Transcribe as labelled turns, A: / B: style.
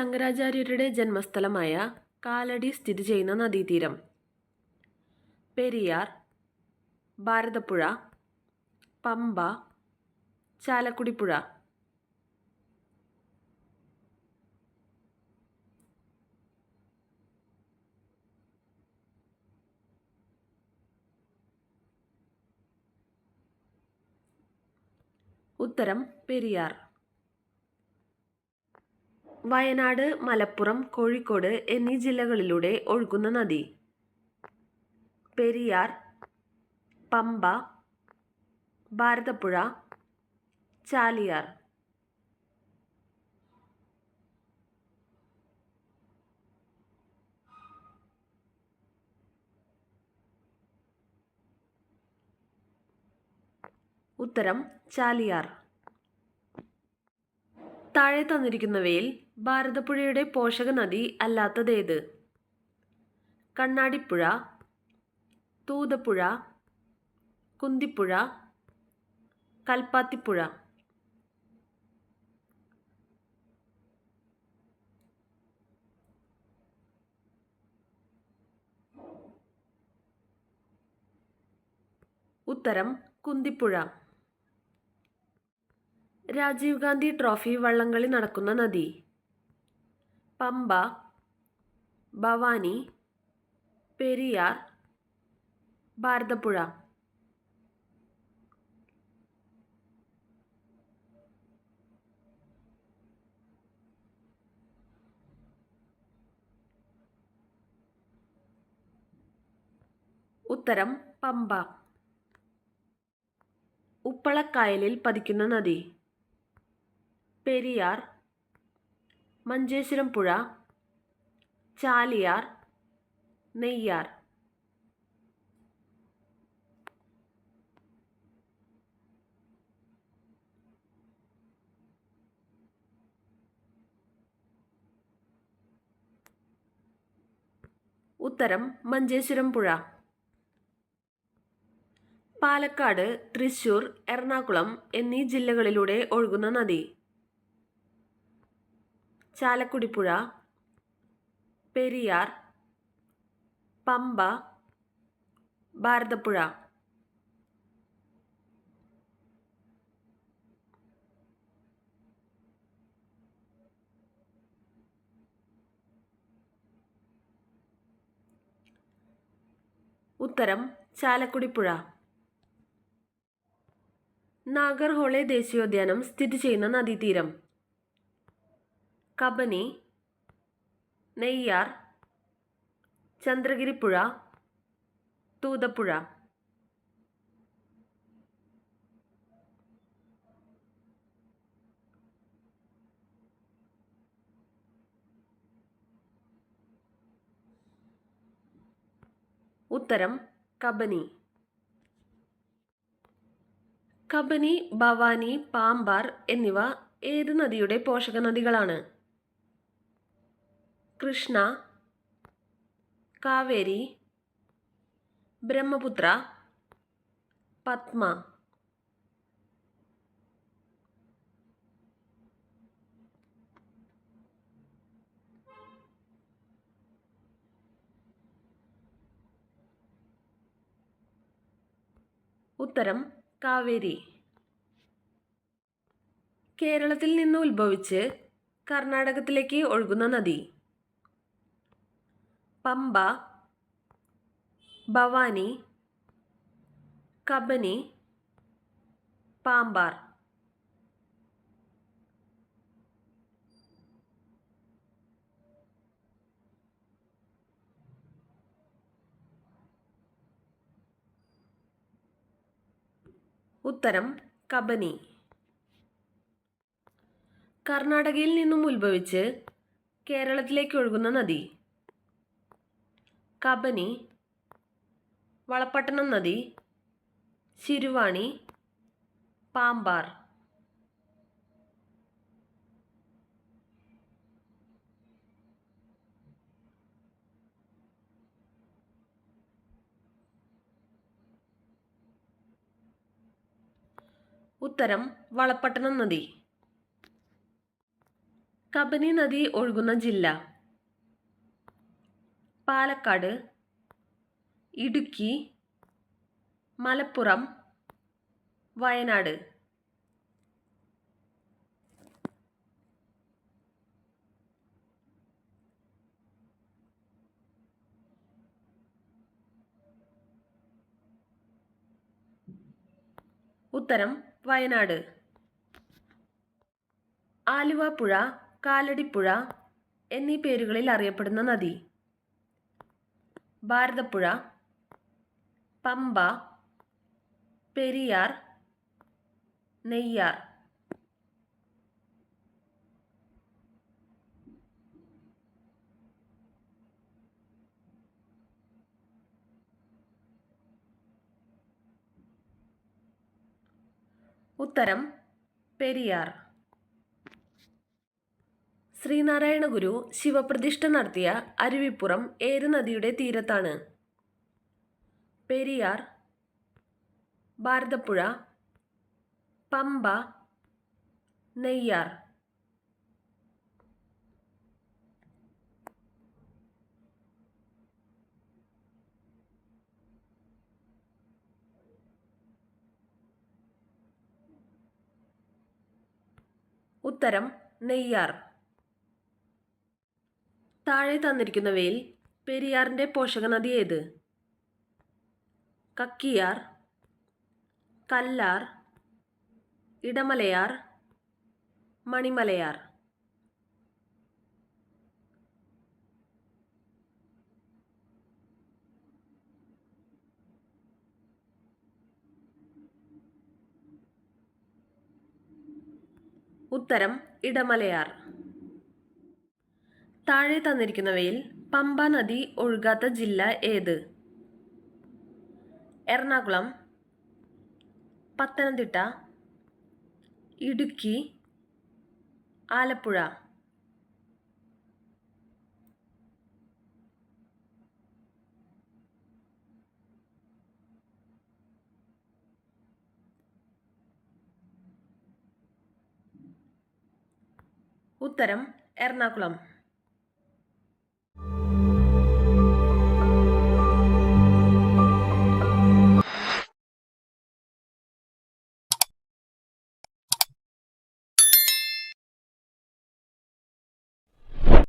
A: ശങ്കരാചാര്യരുടെ ജന്മസ്ഥലമായ കാലടി സ്ഥിതി ചെയ്യുന്ന നദീതീരം. പെരിയാർ ഭാരതപ്പുഴ പമ്പ ചാലക്കുടിപ്പുഴ. ഉത്തരം പെരിയാർ. വയനാട് മലപ്പുറം കോഴിക്കോട് എന്നീ ജില്ലകളിലൂടെ ഒഴുകുന്ന നദി. പെരിയാർ പമ്പ ഭാരതപ്പുഴ ചാലിയാർ. ഉത്തരം ചാലിയാർ. താഴെ തന്നിരിക്കുന്നവയിൽ ഭാരതപ്പുഴയുടെ പോഷക നദി അല്ലാത്തതേത്? കണ്ണാടിപ്പുഴ തൂതപ്പുഴ കുന്തിപ്പുഴ കൽപ്പാത്തിപ്പുഴ. ഉത്തരം കുന്തിപ്പുഴ. രാജീവ് ഗാന്ധി ട്രോഫി വള്ളംകളി നടക്കുന്ന നദി. പമ്പ ഭവാനി പെരിയാർ ഭാരതപ്പുഴ. ഉത്തരം പമ്പ. ഉപ്പളക്കായലിൽ പതിക്കുന്ന നദി. പെരിയാർ മഞ്ചേശ്വരം പുഴ ചാലിയാർ നെയ്യാർ. ഉത്തരം മഞ്ചേശ്വരം പുഴ. പാലക്കാട് തൃശൂർ എറണാകുളം എന്നീ ജില്ലകളിലൂടെ ഒഴുകുന്ന നദി. ചാലക്കുടിപ്പുഴ പെരിയാർ പമ്പ ഭാരതപ്പുഴ. ഉത്തരം ചാലക്കുടിപ്പുഴ. നാഗർഹോളെ ദേശീയോദ്യാനം സ്ഥിതി ചെയ്യുന്ന നദീതീരം. കബനി നെയ്യാർ ചന്ദ്രഗിരിപ്പുഴ തൂതപ്പുഴ. ഉത്തരം കബനി. കബനി ഭവാനി പാമ്പാർ എന്നിവ ഏത് നദിയുടെ പോഷക നദികളാണ് കൃഷ്ണ കാവേരി ബ്രഹ്മപുത്ര പത്മ. ഉത്തരം കാവേരി. കേരളത്തിൽ നിന്ന് ഉത്ഭവിച്ച് കർണാടകത്തിലേക്ക് ഒഴുകുന്ന നദി. പമ്പ ഭവാനി കബനി പാമ്പാർ. ഉത്തരം കബനി. കർണാടകയിൽ നിന്നും ഉത്ഭവിച്ച് കേരളത്തിലേക്ക് ഒഴുകുന്ന നദി. കബനി വളപട്ടണം നദി ശിരുവാണി പാമ്പാർ. ഉത്തരം വളപട്ടണം നദി. കബനി നദി ഒഴുകുന്ന ജില്ല. പാലക്കാട് ഇടുക്കി മലപ്പുറം വയനാട്. ഉത്തരം വയനാട്. ആലുവ പുഴ കാലടിപ്പുഴ എന്നീ പേരുകളിൽ അറിയപ്പെടുന്ന നദി. ഭാരതപ്പുഴ പമ്പ പെരിയാർ നെയ്യാർ ഉത്തരം പെരിയാർ ശ്രീനാരായണ ഗുരു ശിവപ്രതിഷ്ഠ നടത്തിയ അരുവിപ്പുറം ഏത് നദിയുടെ തീരത്താണ്. പെരിയാർ ഭാരതപ്പുഴ പമ്പ നെയ്യാർ. ഉത്തരം നെയ്യാർ. താഴെ തന്നിരിക്കുന്നവയിൽ പെരിയാറിന്റെ പോഷകനദി ഏത്? കക്കിയാർ കല്ലാർ ഇടമലയാർ മണിമലയാർ. ഉത്തരം ഇടമലയാർ. താഴെ തന്നിരിക്കുന്നവയിൽ പമ്പ നദി ഒഴുകാത്ത ജില്ല ഏത്? എറണാകുളം പത്തനംതിട്ട ഇടുക്കി ആലപ്പുഴ. ഉത്തരം എറണാകുളം.